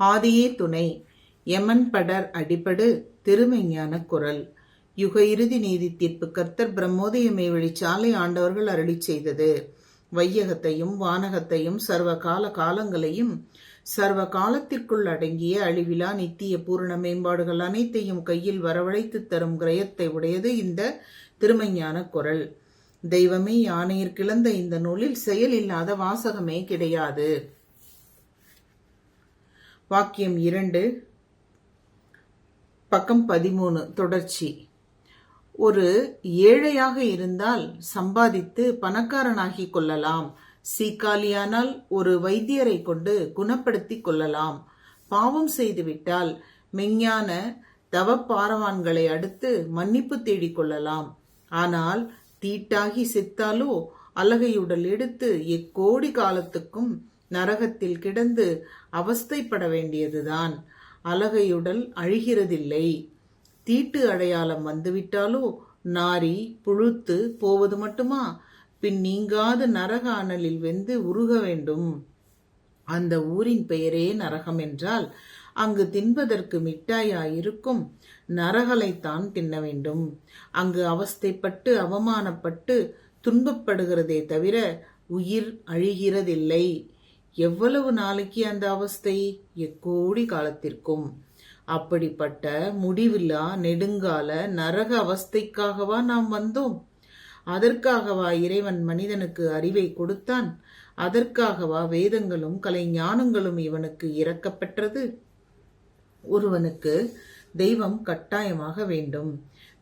ஆதியே துணை. எமன் படர் அடிபடு திருமெஞ்ஞான குரல். யுக இறுதி நீதி தீர்ப்பு கர்த்தர் பிரம்மோதயமே சாலை ஆண்டவர்கள் அருளி செய்தது. வையகத்தையும் வானகத்தையும் சர்வ கால காலங்களையும் சர்வ காலத்திற்குள் அடங்கிய அழிவிலா நித்திய பூரண மேம்பாடுகள் அனைத்தையும் கையில் வரவழைத்து தரும் கிரயத்தை உடையது இந்த திருமஞான குரல். தெய்வமே யானையிற் கிளந்த இந்த நூலில் செயல் இல்லாத வாசகமே கிடையாது. வாக்கியம் இரண்டு பக்கம் பதிமூணு தொடர்ச்சி. ஒரு ஏழையாக இருந்தால் சம்பாதித்து பணக்காரனாகி கொள்ளலாம். சீக்காலியானால் ஒரு வைத்தியரை கொண்டு குணப்படுத்திக் கொள்ளலாம். பாவம் செய்துவிட்டால் மெஞ்ஞான தவப்பாரவான்களை அடுத்து மன்னிப்பு தேடிக் கொள்ளலாம். ஆனால் தீட்டாகி செத்தாலோ அலகையுடல் எடுத்து எக்கோடி காலத்துக்கும் நரகத்தில் கிடந்து அவஸ்தைப்பட வேண்டியதுதான். அலகையுடல் அழிகிறதில்லை. தீட்டு அடையாளம் வந்துவிட்டாலோ? நாரி புழுத்து போவது மட்டுமா? பின் நீங்காத நரக அனலில் வெந்து உருக வேண்டும். அந்த ஊரின் பெயரே நரகம் என்றால் அங்கு தின்பதற்கு மிட்டாயாயிருக்கும். நரகலைத்தான் தின்ன வேண்டும். அங்கு அவஸ்தைப்பட்டு அவமானப்பட்டு துன்பப்படுகிறதே தவிர உயிர் அழிகிறதில்லை. எவ்வளவு நாளைக்கு அந்த அவஸ்தை? எக்கோடி காலத்திற்கும். அப்படிப்பட்ட முடிவில்லா நெடுங்கால நரக அவஸ்தைக்காகவா நாம் வந்தோம்? அதற்காகவா இறைவன் மனிதனுக்கு அறிவை கொடுத்தான்? அதற்காகவா வேதங்களும் கலை ஞானங்களும் இவனுக்கு இறக்கப்பெற்றது ஒருவனுக்கு தெய்வம் கட்டாயமாக வேண்டும்.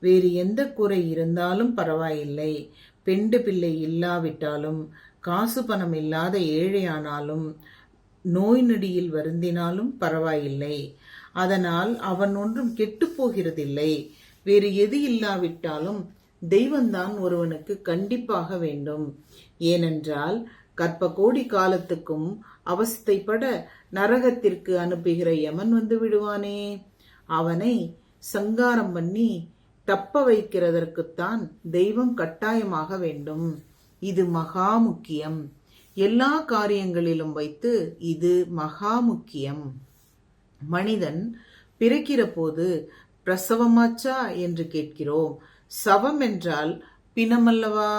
வேறு எந்த குறை இருந்தாலும் பரவாயில்லை. பெண்டு பிள்ளை இல்லாவிட்டாலும் காசு பணம் இல்லாத ஏழையானாலும் நோய் நொடியில் வருந்தினாலும் பரவாயில்லை. அதனால் அவன் ஒன்றும் கெட்டு போகிறதில்லை. வேறு எது இல்லாவிட்டாலும் தெய்வந்தான் ஒருவனுக்கு கண்டிப்பாக வேண்டும். ஏனென்றால் கற்ப கோடி காலத்துக்கும் அவஸ்தைப்பட நரகத்திற்கு அனுப்புகிற யமன் வந்து விடுவானே. அவனை சங்காரம் பண்ணி தப்ப வைக்கிறதற்குத்தான் தெய்வம் கட்டாயமாக வேண்டும். இது மகா முக்கியம் எல்லா காரியங்களிலும் வைத்து இது மகா முக்கியம் மனிதன் பிறக்கிற போது பிரசவமாச்சா என்று கேட்கிறோம். சவம் என்றால் பிணமல்லவா?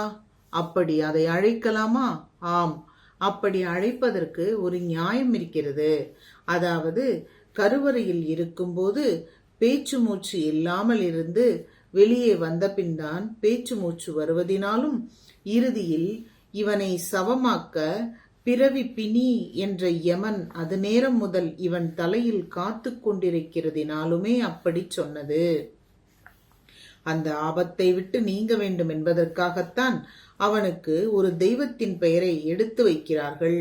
அப்படி அதை அழைக்கலாமா? ஆம். அப்படி அழைப்பதற்கு ஒரு நியாயம் இருக்கிறது. அதாவது கருவறையில் இருக்கும்போது பேச்சு மூச்சு இல்லாமல் இருந்து வெளியே வந்த பின்தான் பேச்சு மூச்சு வருவதினாலும் இறுதியில் இவனை சவமாக்க பிறவி பிணி என்ற யமன் அது நேரம் முதல் இவன் தலையில் காத்து கொண்டிருக்கிறதினாலுமே அப்படி சொன்னது. அந்த ஆபத்தை விட்டு நீங்க வேண்டும் என்பதற்காகத்தான் அவனுக்கு ஒரு தெய்வத்தின் பெயரை எடுத்து வைக்கிறார்கள்.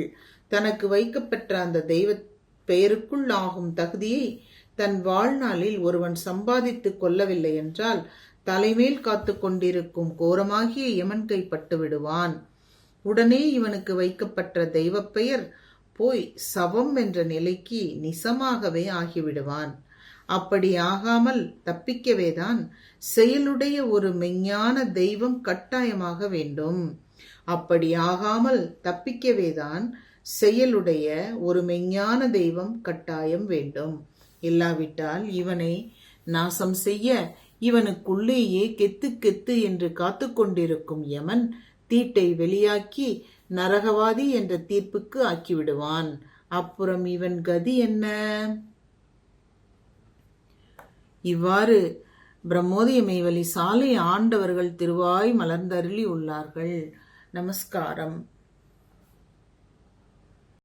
தனக்கு வைக்கப்பெற்ற அந்த தெய்வ பெயருக்குள் ஆகும் தகுதியை தன் வாழ்நாளில் ஒருவன் சம்பாதித்துக் கொள்ளவில்லை என்றால் தலைமேல் காத்து கொண்டிருக்கும் கோரமாகிய யமன் கைப்பட்டு விடுவான். உடனே இவனுக்கு வைக்கப்பட்ட தெய்வ பெயர் போய் சவம் என்ற நிலைக்கு நிசமாகவே ஆகிவிடுவான். அப்படி ஆகாமல் தப்பிக்கவேதான் செயலுடைய ஒரு மெஞ்ஞான தெய்வம் கட்டாயமாக வேண்டும். அப்படி ஆகாமல் தப்பிக்கவேதான் செயலுடைய ஒரு மெஞ்ஞான தெய்வம் கட்டாயம் வேண்டும். இல்லாவிட்டால் இவனை நாசம் செய்ய இவனுக்குள்ளேயே கெத்து கெத்து என்று காத்து கொண்டிருக்கும் யமன் தீட்டை வெளியாக்கி நரகவாதி என்ற தீர்ப்புக்கு ஆக்கிவிடுவான். அப்புறம் இவன் கதி என்ன? இவ்வாறு பிரம்மோதய மெய்வழி சாலை ஆண்டவர்கள் திருவாய் மலர்ந்தருளி உள்ளார்கள். நமஸ்காரம்.